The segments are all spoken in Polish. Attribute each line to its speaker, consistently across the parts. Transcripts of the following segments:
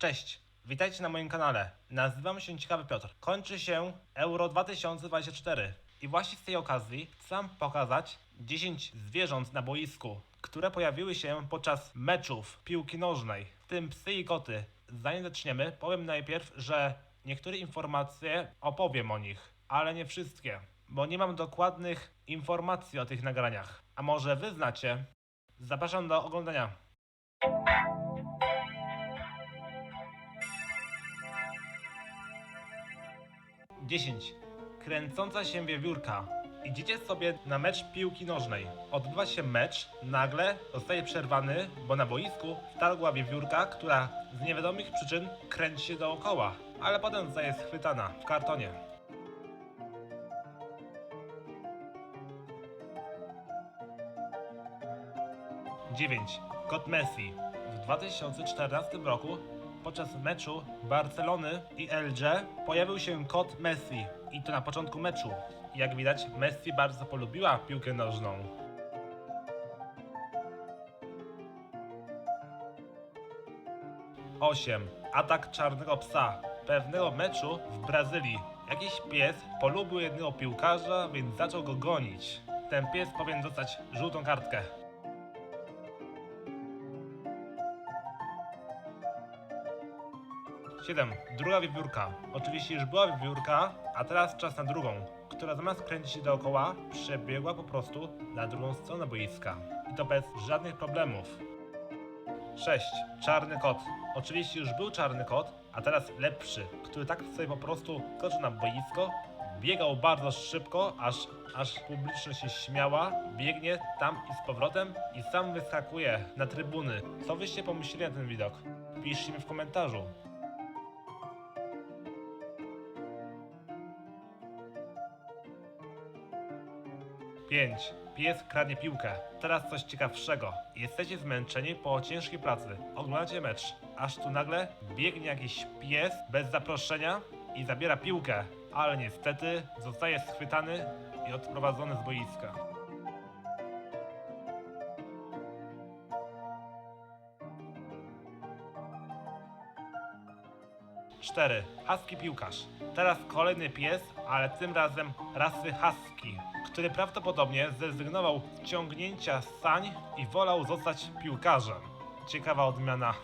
Speaker 1: Cześć, witajcie na moim kanale. Nazywam się Ciekawy Piotr. Kończy się Euro 2024 i właśnie z tej okazji chcę pokazać 10 zwierząt na boisku, które pojawiły się podczas meczów piłki nożnej, w tym psy i koty. Zanim zaczniemy, powiem najpierw, że niektóre informacje opowiem o nich, ale nie wszystkie, bo nie mam dokładnych informacji o tych nagraniach. A może wy znacie? Zapraszam do oglądania. Dziesięć. Kręcąca się wiewiórka. Idziecie sobie na mecz piłki nożnej. Odbywa się mecz, nagle zostaje przerwany, bo na boisku wtargła wiewiórka, która z niewiadomych przyczyn kręci się dookoła, ale potem zostaje schwytana w kartonie. 9. Kot Messi. W 2014 roku podczas meczu Barcelony i LG pojawił się kot Messi i to na początku meczu. Jak widać, Messi bardzo polubiła piłkę nożną. Osiem. Atak czarnego psa. Pewnego meczu w Brazylii jakiś pies polubił jednego piłkarza, więc zaczął go gonić. Ten pies powinien dostać żółtą kartkę. 7. Druga wiewiórka. Oczywiście już była wiewiórka, a teraz czas na drugą, która zamiast kręcić się dookoła, przebiegła po prostu na drugą stronę boiska. I to bez żadnych problemów. 6. Czarny kot. Oczywiście już był czarny kot, a teraz lepszy, który tak sobie po prostu skoczył na boisko, biegał bardzo szybko, aż, aż publiczność się śmiała, biegnie tam i z powrotem i sam wyskakuje na trybuny. Co wyście pomyśleli na ten widok? Piszcie mi w komentarzu. 5. Pies kradnie piłkę. Teraz coś ciekawszego. Jesteście zmęczeni po ciężkiej pracy. Oglądacie mecz, aż tu nagle biegnie jakiś pies bez zaproszenia i zabiera piłkę. Ale niestety zostaje schwytany i odprowadzony z boiska. Cztery. Husky piłkarz. Teraz kolejny pies, ale tym razem rasy husky, który prawdopodobnie zrezygnował z ciągnięcia sań i wolał zostać piłkarzem. Ciekawa odmiana.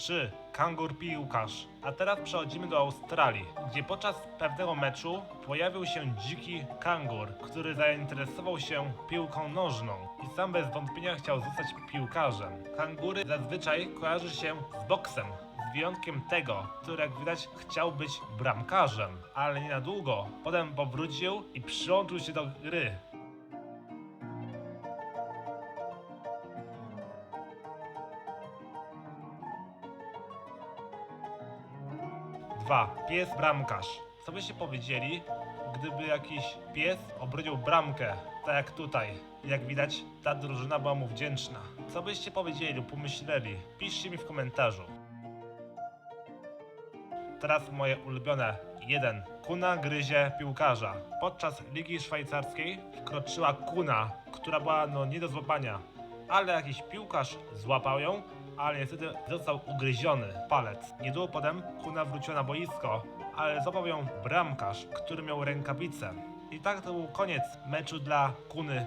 Speaker 1: 3. Kangur piłkarz. A teraz przechodzimy do Australii, gdzie podczas pewnego meczu pojawił się dziki kangur, który zainteresował się piłką nożną i sam bez wątpienia chciał zostać piłkarzem. Kangury zazwyczaj kojarzy się z boksem, z wyjątkiem tego, który jak widać chciał być bramkarzem, ale nie na długo. Potem powrócił i przyłączył się do gry. 2. Pies bramkarz. Co byście powiedzieli, gdyby jakiś pies obronił bramkę, tak jak tutaj? Jak widać, ta drużyna była mu wdzięczna. Co byście powiedzieli lub pomyśleli? Piszcie mi w komentarzu. Teraz moje ulubione. 1. Kuna gryzie piłkarza. Podczas Ligi Szwajcarskiej wkroczyła kuna, która była no nie do złapania. Ale jakiś piłkarz złapał ją, ale niestety został ugryziony palec. Niedługo potem kuna wróciła na boisko, ale złapał ją bramkarz, który miał rękawice. I tak to był koniec meczu dla kuny.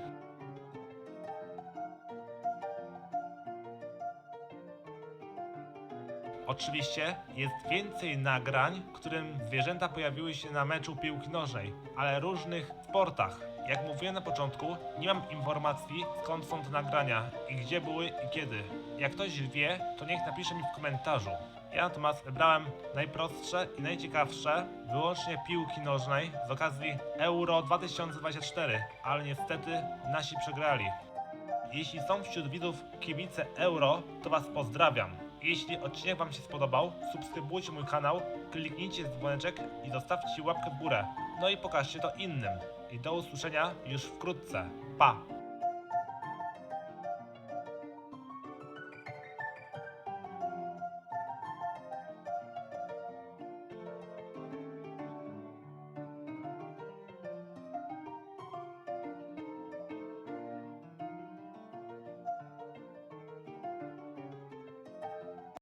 Speaker 1: Oczywiście jest więcej nagrań, w którym zwierzęta pojawiły się na meczu piłki nożnej, ale różnych sportach. Jak mówiłem na początku, nie mam informacji skąd są te nagrania i gdzie były i kiedy. Jak ktoś wie, to niech napisze mi w komentarzu. Ja natomiast wybrałem najprostsze i najciekawsze wyłącznie piłki nożnej z okazji Euro 2024, ale niestety nasi przegrali. Jeśli są wśród widzów kibice euro, to Was pozdrawiam. Jeśli odcinek Wam się spodobał, subskrybujcie mój kanał, kliknijcie dzwoneczek i zostawcie łapkę w górę. No i pokażcie to innym. I do usłyszenia już wkrótce. Pa!